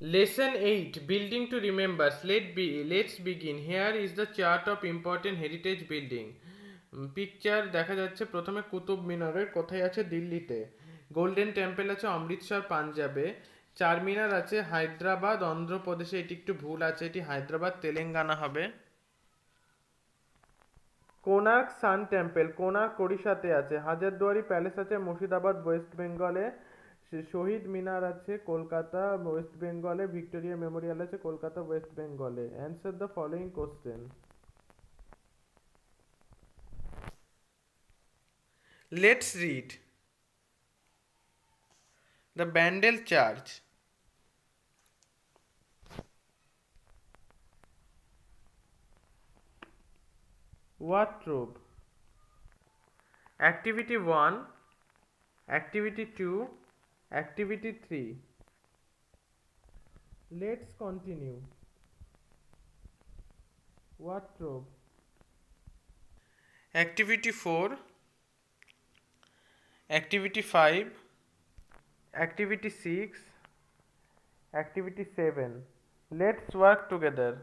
Lesson 8 Building to Remember. Let be, let's begin. Here is the chart of important heritage building. Picture দেখা যাচ্ছে প্রথমে কুতুব মিনারের কোথায় আছে? দিল্লিতে। গোল্ডেন টেম্পল আছে অমৃতসর পাঞ্জাবে। চারমিনার আছে হায়দ্রাবাদ অন্ধ্রপ্রদেশে। এটি একটু ভুল আছে এটি হায়দ্রাবাদ তেলেঙ্গানা হবে। কোনার্ক সান টেম্পল কোনার্ক ওড়িশাতে আছে। হাজারদুয়ারি প্যালেস আছে মুর্শিদাবাদ ওয়েস্ট বেঙ্গলে শহীদ মিনার আছে কলকাতা ওয়েস্ট বেঙ্গলে ভিক্টোরিয়া মেমোরিয়াল আছে কলকাতা ওয়েস্ট বেঙ্গলে। Answer the following question let's read the Bandel church wardrobe. Activity 1 activity 2 activity 3 let's continue. Wardrobe. Activity 4 activity 5 activity 6 activity 7 let's work together